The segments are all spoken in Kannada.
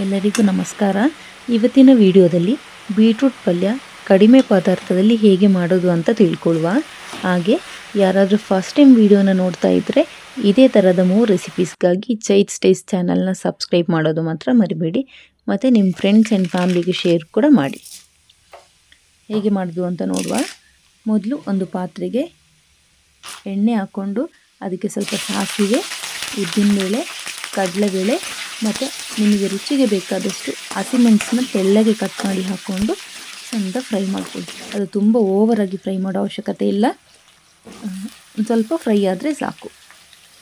ಎಲ್ಲರಿಗೂ ನಮಸ್ಕಾರ. ಇವತ್ತಿನ ವಿಡಿಯೋದಲ್ಲಿ ಬೀಟ್ರೂಟ್ ಪಲ್ಯ ಕಡಿಮೆ ಪದಾರ್ಥದಲ್ಲಿ ಹೇಗೆ ಮಾಡೋದು ಅಂತ ತಿಳ್ಕೊಳ್ಳುವ. ಹಾಗೆ ಯಾರಾದರೂ ಫಸ್ಟ್ ಟೈಮ್ ವಿಡಿಯೋನ ನೋಡ್ತಾ ಇದ್ದರೆ ಇದೇ ಥರದ ಮೂರು ರೆಸಿಪೀಸ್ಗಾಗಿ ಚೈತ್ ಸ್ಟೇಸ್ ಚಾನಲ್ನ ಸಬ್ಸ್ಕ್ರೈಬ್ ಮಾಡೋದು ಮಾತ್ರ ಮರಿಬೇಡಿ. ಮತ್ತು ನಿಮ್ಮ ಫ್ರೆಂಡ್ಸ್ ಆ್ಯಂಡ್ ಫ್ಯಾಮ್ಲಿಗೆ ಶೇರ್ ಕೂಡ ಮಾಡಿ. ಹೇಗೆ ಮಾಡೋದು ಅಂತ ನೋಡುವ. ಮೊದಲು ಒಂದು ಪಾತ್ರೆಗೆ ಎಣ್ಣೆ ಹಾಕ್ಕೊಂಡು ಅದಕ್ಕೆ ಸ್ವಲ್ಪ ಸಾಸಿವೆ ಉದ್ದಿನಬೇಳೆ ಕಡಲೆಬೇಳೆ ಮತ್ತು ನಿಮಗೆ ರುಚಿಗೆ ಬೇಕಾದಷ್ಟು ಹಸಿಮೆಣಸನ್ನ ತೆಳ್ಳಗೆ ಕಟ್ ಮಾಡಿ ಹಾಕ್ಕೊಂಡು ಚಂದ ಫ್ರೈ ಮಾಡ್ಕೊಳ್ಳಿ ಅದು ತುಂಬ ಓವರಾಗಿ ಫ್ರೈ ಮಾಡೋ ಅವಶ್ಯಕತೆ ಇಲ್ಲ. ಸ್ವಲ್ಪ ಫ್ರೈ ಆದರೆ ಸಾಕು.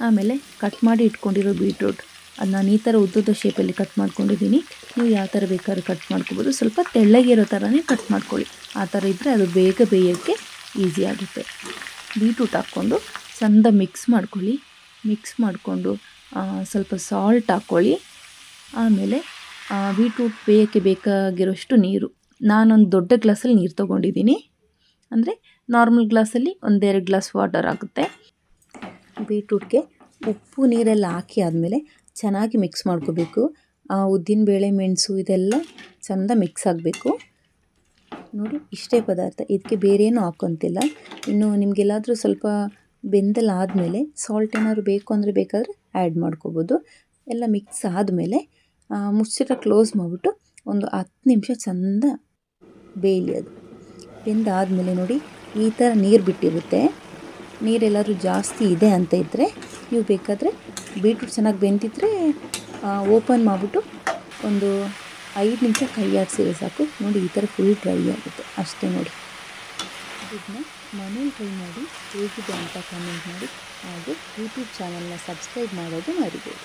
ಆಮೇಲೆ ಕಟ್ ಮಾಡಿ ಇಟ್ಕೊಂಡಿರೋ ಬೀಟ್ರೂಟ್ ಅದು ನಾನು ಈ ಥರ ಉದ್ದದ ಶೇಪಲ್ಲಿ ಕಟ್ ಮಾಡ್ಕೊಂಡಿದ್ದೀನಿ. ನೀವು ಯಾವ ಥರ ಬೇಕಾದ್ರೂ ಕಟ್ ಮಾಡ್ಕೋಬೋದು. ಸ್ವಲ್ಪ ತೆಳ್ಳಗಿರೋ ಥರನೇ ಕಟ್ ಮಾಡ್ಕೊಳ್ಳಿ. ಆ ಥರ ಇದ್ದರೆ ಅದು ಬೇಗ ಬೇಯೋಕ್ಕೆ ಈಸಿ ಆಗುತ್ತೆ. ಬೀಟ್ರೂಟ್ ಹಾಕ್ಕೊಂಡು ಚಂದ ಮಿಕ್ಸ್ ಮಾಡ್ಕೊಳ್ಳಿ. ಮಿಕ್ಸ್ ಮಾಡಿಕೊಂಡು ಸ್ವಲ್ಪ ಸಾಲ್ಟ್ ಹಾಕ್ಕೊಳ್ಳಿ. ಆಮೇಲೆ ಬೀಟ್ರೂಟ್ ಬೇಯೋಕ್ಕೆ ಬೇಕಾಗಿರೋಷ್ಟು ನೀರು. ನಾನೊಂದು ದೊಡ್ಡ ಗ್ಲಾಸಲ್ಲಿ ನೀರು ತೊಗೊಂಡಿದ್ದೀನಿ. ಅಂದರೆ ನಾರ್ಮಲ್ ಗ್ಲಾಸಲ್ಲಿ ಒಂದೆರಡು ಗ್ಲಾಸ್ ವಾಟರ್ ಆಗುತ್ತೆ. ಬೀಟ್ರೂಟ್ಗೆ ಉಪ್ಪು ನೀರೆಲ್ಲ ಹಾಕಿ ಆದಮೇಲೆ ಚೆನ್ನಾಗಿ ಮಿಕ್ಸ್ ಮಾಡ್ಕೋಬೇಕು. ಉದ್ದಿನಬೇಳೆ ಮೆಣಸು ಇದೆಲ್ಲ ಚೆಂದ ಮಿಕ್ಸ್ ಆಗಬೇಕು. ನೋಡಿ, ಇಷ್ಟೇ ಪದಾರ್ಥ. ಇದಕ್ಕೆ ಬೇರೇನೂ ಹಾಕ್ಕೊಂತಿಲ್ಲ ಇನ್ನು ನಿಮಗೆಲ್ಲಾದರೂ ಸ್ವಲ್ಪ ಬೆಂದೆಲ್ಲ ಆದಮೇಲೆ ಸಾಲ್ಟ್ ಏನಾದ್ರು ಬೇಕು ಅಂದರೆ ಬೇಕಾದರೆ ಆ್ಯಡ್ ಮಾಡ್ಕೋಬೋದು. ಎಲ್ಲ ಮಿಕ್ಸ್ ಆದಮೇಲೆ ಮುಚ್ಚಿಟ ಕ್ಲೋಸ್ ಮಾಡಿಬಿಟ್ಟು ಒಂದು ಹತ್ತು ನಿಮಿಷ ಚೆಂದ ಬೇಯಲಿ ಅದು. ಬೆಂದಾದಮೇಲೆ ನೋಡಿ, ಈ ಥರ ನೀರು ಬಿಟ್ಟಿರುತ್ತೆ. ನೀರೆಲ್ಲಾದರೂ ಜಾಸ್ತಿ ಇದೆ ಅಂತ ಇದ್ದರೆ ನೀವು ಬೇಕಾದರೆ ಬೀಟ್ರೂಟ್ ಚೆನ್ನಾಗಿ ಬೆಂದಿದ್ರೆ ಓಪನ್ ಮಾಡಿಬಿಟ್ಟು ಒಂದು ಐದು ನಿಮಿಷ ಕೈ ಆಡಿಸಿದ್ರೆ ಸಾಕು. ನೋಡಿ, ಈ ಥರ ಫುಲ್ ಡ್ರೈ ಆಗುತ್ತೆ. ಅಷ್ಟೇ ನೋಡಿ. ಇದನ್ನ ಮನೇಲಿ ಟ್ರೈ ಮಾಡಿ, ಹೇಗಿದೆ ಅಂತ ಕಮೆಂಟ್ ಮಾಡಿ. ಹಾಗೆ ಯೂಟ್ಯೂಬ್ ಚಾನಲ್ನ ಸಬ್ಸ್ಕ್ರೈಬ್ ಮಾಡೋದು ಮರಿಬೇಡಿ.